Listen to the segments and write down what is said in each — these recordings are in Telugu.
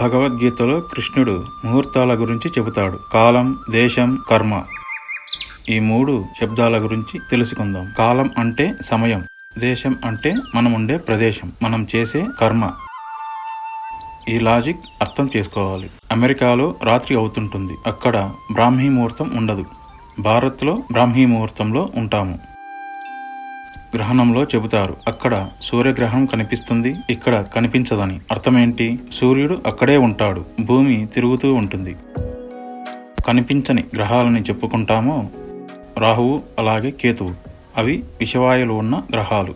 భగవద్గీతలో కృష్ణుడు ముహూర్తాల గురించి చెబుతాడు. కాలం దేశం కర్మ. ఈ మూడు శబ్దాల గురించి తెలుసుకుందాం. కాలం అంటే సమయం. దేశం అంటే మనం ఉండే ప్రదేశం. మనం చేసే కర్మ. ఈ లాజిక్ అర్థం చేసుకోవాలి. అమెరికాలో రాత్రి అవుతుంటుంది. అక్కడ బ్రాహ్మీ ముహూర్తం ఉండదు. భారత్లో బ్రాహ్మీ ముహూర్తంలో ఉంటాము. గ్రహణంలో చెబుతారు. అక్కడ సూర్యగ్రహణం కనిపిస్తుంది. ఇక్కడ కనిపించదని. అర్థమేంటి? సూర్యుడు అక్కడే ఉంటాడు. భూమి తిరుగుతూ ఉంటుంది. కనిపించని గ్రహాలని చెప్పుకుంటామో రాహువు అలాగే కేతువు. అవి విషవాయులు ఉన్న గ్రహాలు.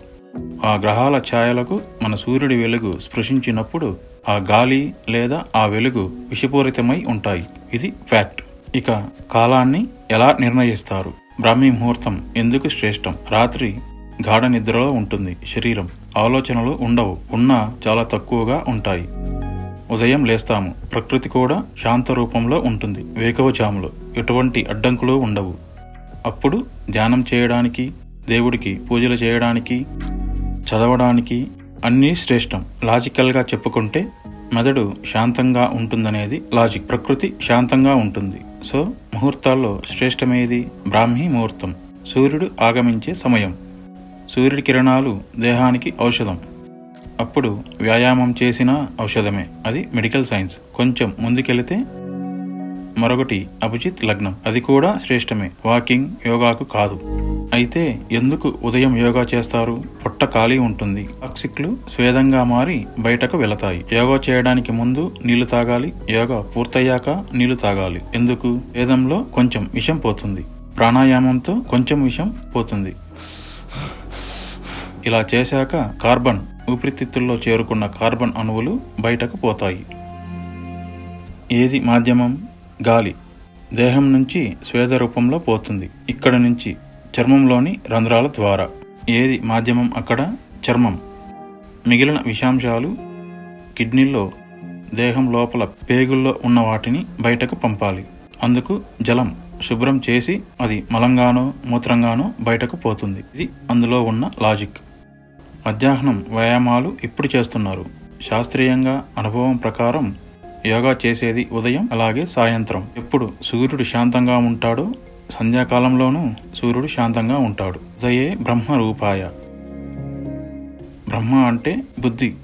ఆ గ్రహాల ఛాయలకు మన సూర్యుడి వెలుగు స్పృశించినప్పుడు ఆ గాలి లేదా ఆ వెలుగు విషపూరితమై ఉంటాయి. ఇది ఫ్యాక్ట్. ఇక కాలాన్ని ఎలా నిర్ణయిస్తారు? బ్రాహ్మీ ముహూర్తం ఎందుకు శ్రేష్టం? రాత్రి గాఢ నిద్రలో ఉంటుంది. శరీరం. ఆలోచనలు ఉండవు. ఉన్నా చాలా తక్కువగా ఉంటాయి. ఉదయం లేస్తాము. ప్రకృతి కూడా శాంత రూపంలో ఉంటుంది. వేకవజాములో. ఎటువంటి అడ్డంకులు ఉండవు. అప్పుడు ధ్యానం చేయడానికి దేవుడికి పూజలు చేయడానికి చదవడానికి అన్నీ శ్రేష్టం. లాజికల్గా చెప్పుకుంటే మెదడు శాంతంగా ఉంటుందనేది లాజిక్. ప్రకృతి శాంతంగా ఉంటుంది. సో ముహూర్తాల్లో శ్రేష్టమేది బ్రాహ్మీ ముహూర్తం. సూర్యుడు ఆగమించే సమయం. సూర్యుడి కిరణాలు దేహానికి ఔషధం. అప్పుడు వ్యాయామం చేసిన ఔషధమే. అది మెడికల్ సైన్స్. కొంచెం ముందుకెళితే మరొకటి అభిజిత్ లగ్నం. అది కూడా శ్రేష్టమే. వాకింగ్ యోగాకు కాదు. అయితే ఎందుకు ఉదయం యోగా చేస్తారు? పొట్ట ఖాళీ ఉంటుంది. టాక్సిక్లు స్వేదంగా మారి బయటకు వెళతాయి. యోగా చేయడానికి ముందు నీళ్ళు తాగాలి. యోగా పూర్తయ్యాక నీళ్ళు తాగాలి. ఎందుకు? వేదంలో కొంచెం విషం పోతుంది. ప్రాణాయామంతో కొంచెం విషం పోతుంది. ఇలా చేశాక కార్బన్ ఊపిరితిత్తుల్లో చేరుకున్న కార్బన్ అణువులు బయటకు పోతాయి. ఏది మాధ్యమం? గాలి. దేహం నుంచి స్వేద రూపంలో పోతుంది. ఇక్కడ నుంచి చర్మంలోని రంధ్రాల ద్వారా. ఏది మాధ్యమం అక్కడ? చర్మం. మిగిలిన విషాంశాలు కిడ్నీల్లో దేహం లోపల పేగుల్లో ఉన్న వాటిని బయటకు పంపాలి. అందుకు జలం శుభ్రం చేసి అది మలంగానో మూత్రంగానో బయటకు పోతుంది. ఇది అందులో ఉన్న లాజిక్. మధ్యాహ్నం వ్యాయామాలు ఇప్పుడు చేస్తున్నారు. శాస్త్రీయంగా అనుభవం ప్రకారం యోగా చేసేది ఉదయం అలాగే సాయంత్రం. ఎప్పుడు సూర్యుడు శాంతంగా ఉంటాడో సంధ్యాకాలంలోనూ సూర్యుడు శాంతంగా ఉంటాడు. ఉదయే బ్రహ్మ రూపాయ బ్రహ్మ అంటే బుద్ధి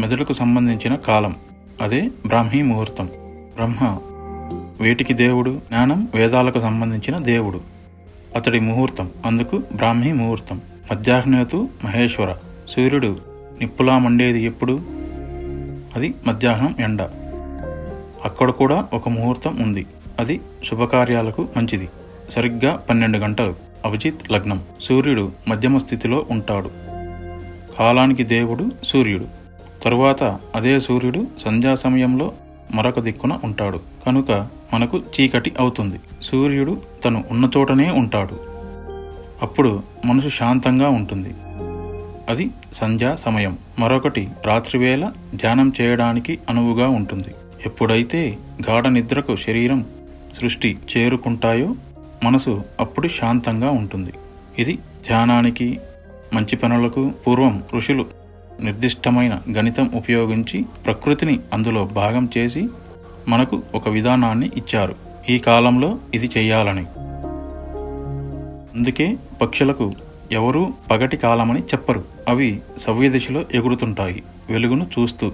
మెదడుకు సంబంధించిన కాలం. అదే బ్రాహ్మీ ముహూర్తం. బ్రహ్మ వేటికి దేవుడు జ్ఞానం వేదాలకు సంబంధించిన దేవుడు. అతడి ముహూర్తం అందుకు బ్రాహ్మీ ముహూర్తం. మధ్యాహ్నతు మహేశ్వర. సూర్యుడు నిప్పులా మండేది ఎప్పుడు? అది మధ్యాహ్నం ఎండ. అక్కడ కూడా ఒక ముహూర్తం ఉంది. అది శుభకార్యాలకు మంచిది. సరిగ్గా పన్నెండు గంటలు. అభిజిత్ లగ్నం. సూర్యుడు మధ్యమ స్థితిలో ఉంటాడు. కాలానికి దేవుడు సూర్యుడు. తరువాత అదే సూర్యుడు సంధ్యా సమయంలో మరొక దిక్కున ఉంటాడు. కనుక మనకు చీకటి అవుతుంది. సూర్యుడు తను ఉన్న చోటనే ఉంటాడు. అప్పుడు మనసు శాంతంగా ఉంటుంది. అది సంధ్యా సమయం. మరొకటి రాత్రివేళ ధ్యానం చేయడానికి అనువుగా ఉంటుంది. ఎప్పుడైతే గాఢ నిద్రకు శరీరం సృష్టి చేరుకుంటాయో మనసు అప్పుడు శాంతంగా ఉంటుంది. ఇది ధ్యానానికి మంచి పనులకు పూర్వం ఋషులు నిర్దిష్టమైన గణితం ఉపయోగించి ప్రకృతిని అందులో భాగం చేసి మనకు ఒక విధానాన్ని ఇచ్చారు. ఈ కాలంలో ఇది చేయాలని. అందుకే పక్షులకు ఎవరూ పగటి కాలమని చెప్పరు. అవి సవ్య దిశలో ఎగురుతుంటాయి. వెలుగును చూస్తూ.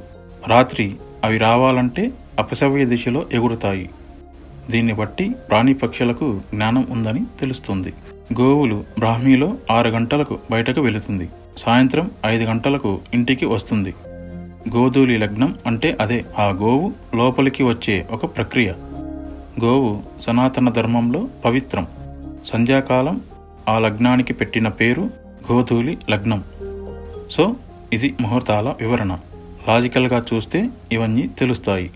రాత్రి అవి రావాలంటే అపసవ్య దిశలో ఎగురుతాయి. దీన్ని బట్టి ప్రాణి పక్షులకు జ్ఞానం ఉందని తెలుస్తుంది. గోవులు బ్రాహ్మీలో ఆరు గంటలకు బయటకు వెళుతుంది. సాయంత్రం ఐదు గంటలకు ఇంటికి వస్తుంది. గోధూలి లగ్నం అంటే అదే. ఆ గోవు లోపలికి వచ్చే ఒక ప్రక్రియ. గోవు సనాతన ధర్మంలో పవిత్రం. సంధ్యాకాలం ఆ లగ్నానికి పెట్టిన పేరు గోధూలి లగ్నం. సో ఇది ముహూర్తాల వివరణ. లాజికల్గా చూస్తే ఇవన్నీ తెలుస్తాయి.